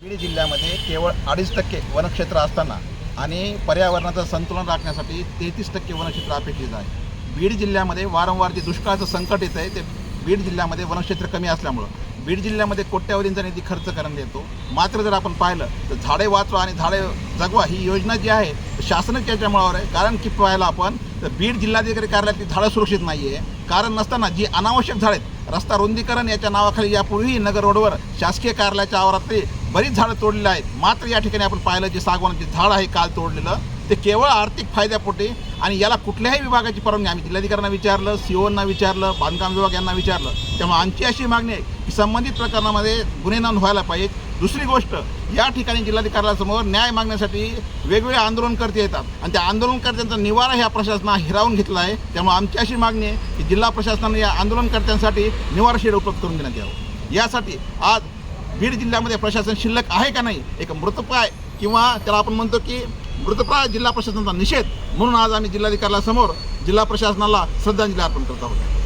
बीड जिल्ह्यामध्ये केवळ अडीच टक्के वनक्षेत्र असताना आणि पर्यावरणाचं संतुलन राखण्यासाठी तेहतीस टक्के वनक्षेत्र अपेक्षित आहे. बीड जिल्ह्यामध्ये वारंवार जे दुष्काळाचं संकट येतं आहे ते बीड जिल्ह्यामध्ये वनक्षेत्र कमी असल्यामुळं बीड जिल्ह्यामध्ये कोट्यावधींचा निधी खर्च करण्यात येतो मात्र जर आपण पाहिलं तर झाडे वाचवा आणि झाडे जगवा ही योजना जी आहे शासनच याच्या मुळावर आहे. कारण की पाहायला आपण तर बीड जिल्हाधिकारी कार्यालयातली झाडं सुरक्षित नाही आहे कारण नसताना जी अनावश्यक झाडं आहेत रस्ता रुंदीकरण याच्या नावाखाली यापूर्वी नगर रोडवर शासकीय कार्यालयाच्या आवारातली बरीच झाडं तोडलेली आहेत. मात्र या ठिकाणी आपण पाहिलं जे सागवानाचे झाड आहे काल तोडलेलं ते केवळ आर्थिक फायद्यापोटी आणि याला कुठल्याही विभागाची परवानगी आम्ही जिल्हाधिकाऱ्यांना विचारलं सीओंना विचारलं बांधकाम विभाग यांना विचारलं. त्यामुळे आमची अशी मागणी आहे की संबंधित प्रकरणामध्ये गुन्हे नोंद व्हायला पाहिजे दुसरी गोष्ट या ठिकाणी जिल्हाधिकाऱ्यासमोर न्याय मागण्यासाठी वेगवेगळे आंदोलनकर्ते येतात. आणि त्या आंदोलनकर्त्यांचा निवारा ह्या प्रशासनानं हिरावून घेतला आहे. त्यामुळे आमची अशी मागणी आहे की जिल्हा प्रशासनाने या आंदोलनकर्त्यांसाठी निवारा शेड उपलब्ध करून देण्यात यावं. यासाठी आज बीड जिल्ह्यामध्ये प्रशासन शिल्लक आहे का नाही एक मृतप्राय किंवा त्याला आपण म्हणतो की मृतप्राय जिल्हा प्रशासनाचा निषेध म्हणून आज आम्ही जिल्हाधिकाऱ्यासमोर जिल्हा प्रशासनाला श्रद्धांजली अर्पण करत आहोत.